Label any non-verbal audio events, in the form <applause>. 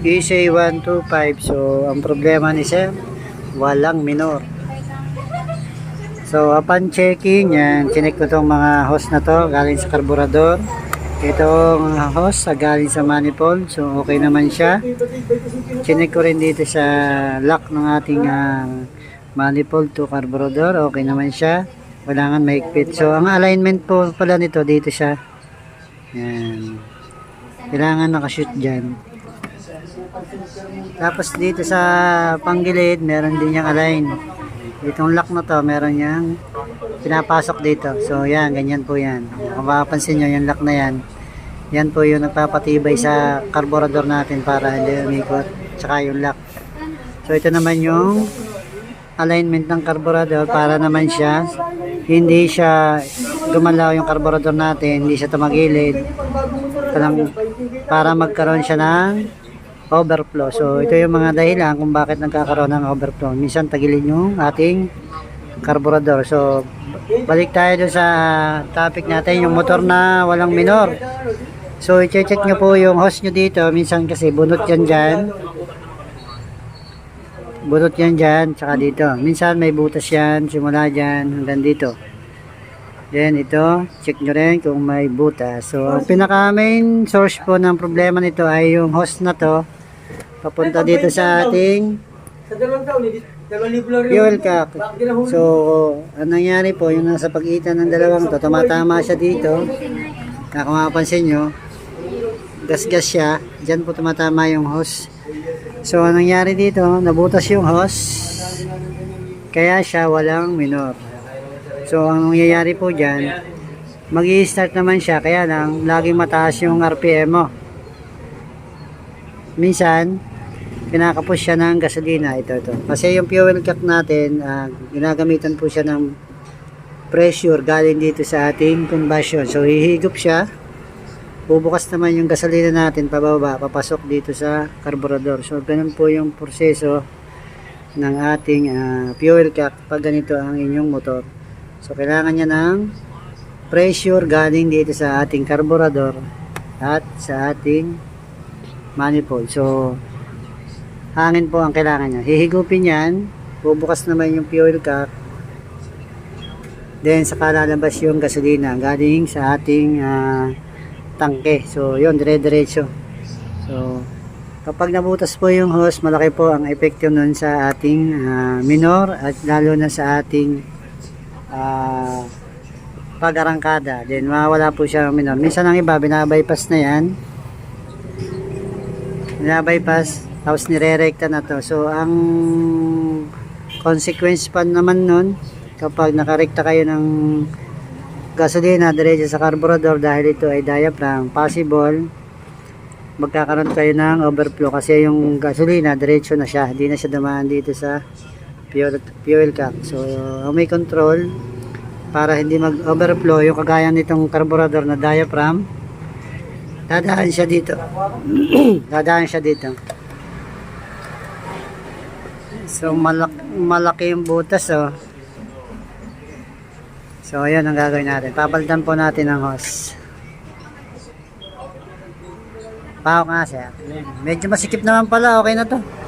EJ125 so ang problema ni Sir walang minor. So, upon checking, yan, chinek ko tong mga hose na to, galing sa karburador. Itong hose, ah, galing sa manifold. So, okay naman siya. Chinek ko rin dito sa lock ng ating ah, manifold to carburetor. Okay naman siya. Kailangan maigpit. So, ang alignment po pala nito, dito siya. Yan. Kailangan nakashoot dyan. Tapos dito sa panggilid, meron din yung align. Itong lock na to, meron yang pinapasok dito. So yan, ganyan po yan. Kung mapapansin nyo, yung lock na yan, yan po yung nagpapatibay sa carburetor natin para hindi umikot. Tsaka yung lock. So ito naman yung alignment ng carburetor para naman siya hindi siya gumalaw yung carburetor natin, hindi siya tumagilid. Para magkaroon siya ng overflow. So, ito yung mga dahilan kung bakit nagkakaroon ng overflow. Minsan tagilid yung ating carburetor. So, balik tayo dun sa topic natin, yung motor na walang minor. So, i-check nyo po yung hose nyo dito. Minsan kasi bunot yan dyan. Bunot yan dyan, tsaka dito. Minsan may butas yan, simula dyan hanggang dito. Then ito, check nyo rin kung may butas. So, ang pinaka main source po ng problema nito ay yung hose na to. Papunta dito sa ating Sa dalawang taon, dalawang libo lang fuel cap. So, ang nangyari po, yung nasa pagitan ng dalawang to, tumatama siya dito. Na kung mapapansin nyo, gas-gas siya. Diyan po tumatama yung hose. So, ang nangyari dito, nabutas yung hose. Kaya siya walang minor. So, ang nangyayari po dyan, mag start naman siya, kaya lang, laging mataas yung RPM mo. Minsan, pinakapos siya ng gasolina. Ito, ito. Kasi yung fuel cap natin, ah, ginagamitan po siya ng pressure galing dito sa ating combustion. So, hihigop siya. Bubukas naman yung gasolina natin pababa, papasok dito sa carburetor. So, ganun po yung proseso ng ating ah, fuel cap pag ganito ang inyong motor. So, kailangan niya ng pressure galing dito sa ating carburetor at sa ating manifold. So, hangin po ang kailangan niya. Hihigupin yan, bubukas naman yung fuel cap, then saka lalabas yung gasolina galing sa ating ah, tangke. So, yun, dire-diretso. So, kapag nabutas po yung hose, malaki po ang epekto nun sa ating ah, minor at lalo na sa ating ah, pag-arangkada. Then, mawala po siya ng minor. Minsan ang iba, binabypass na yan binabypass tapos nire-recta na to. So ang consequence pa naman nun kapag nakarekta kayo ng gasolina diretso sa carburetor dahil ito ay diaphragm possible magkakaroon kayo ng overflow kasi yung gasolina diretso na siya. Hindi na siya dumaan dito sa fuel, fuel cap. So may control para hindi mag overflow yung kagaya nitong carburetor na diaphragm dadaan siya dito. <clears throat> Dadaan siya dito so malak malaki yung butas oh. So ayan ang gagawin natin. Papalitan po natin ang hose. Pao nga siya medyo masikip naman pala. Okay na to.